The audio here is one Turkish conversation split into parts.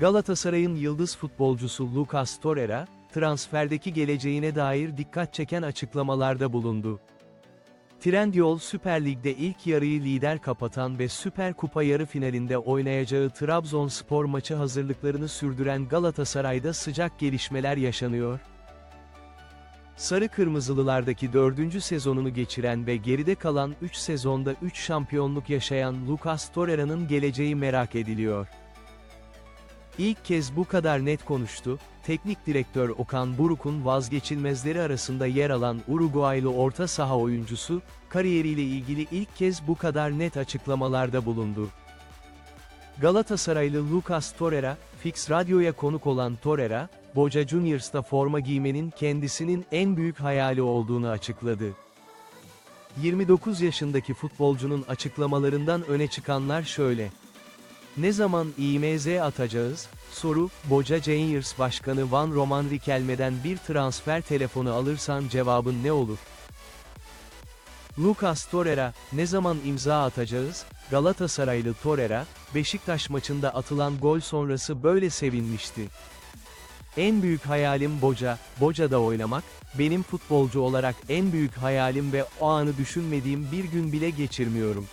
Galatasaray'ın yıldız futbolcusu Lucas Torreira, transferdeki geleceğine dair dikkat çeken açıklamalarda bulundu. Trendyol Süper Lig'de ilk yarıyı lider kapatan ve Süper Kupa yarı finalinde oynayacağı Trabzonspor maçı hazırlıklarını sürdüren Galatasaray'da sıcak gelişmeler yaşanıyor. Sarı Kırmızılılardaki dördüncü sezonunu geçiren ve geride kalan 3 sezonda 3 şampiyonluk yaşayan Lucas Torreira'nın geleceği merak ediliyor. İlk kez bu kadar net konuştu, teknik direktör Okan Buruk'un vazgeçilmezleri arasında yer alan Uruguaylı orta saha oyuncusu, kariyeriyle ilgili ilk kez bu kadar net açıklamalarda bulundu. Galatasaraylı Lucas Torreira, Fix Radyo'ya konuk olan Torreira, Boca Juniors'ta forma giymenin kendisinin en büyük hayali olduğunu açıkladı. 29 yaşındaki futbolcunun açıklamalarından öne çıkanlar şöyle. Ne zaman IMZ atacağız? Soru, Boca Juniors Başkanı Van Roman Riquelme'den bir transfer telefonu alırsan cevabın ne olur? Lucas Torreira, ne zaman imza atacağız? Galatasaraylı Torreira, Beşiktaş maçında atılan gol sonrası böyle sevinmişti. En büyük hayalim Boca, Boca'da oynamak, benim futbolcu olarak en büyük hayalim ve o anı düşünmediğim bir gün bile geçirmiyorum.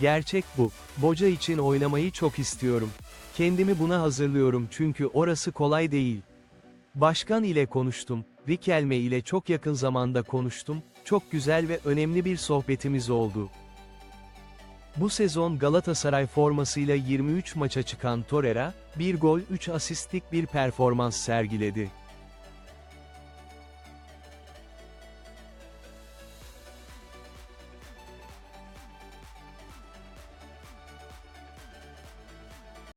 Gerçek bu. Boca için oynamayı çok istiyorum. Kendimi buna hazırlıyorum çünkü orası kolay değil. Başkan ile konuştum, Rikelme ile çok yakın zamanda konuştum, çok güzel ve önemli bir sohbetimiz oldu. Bu sezon Galatasaray formasıyla 23 maça çıkan Torreira, bir gol 3 asistlik bir performans sergiledi.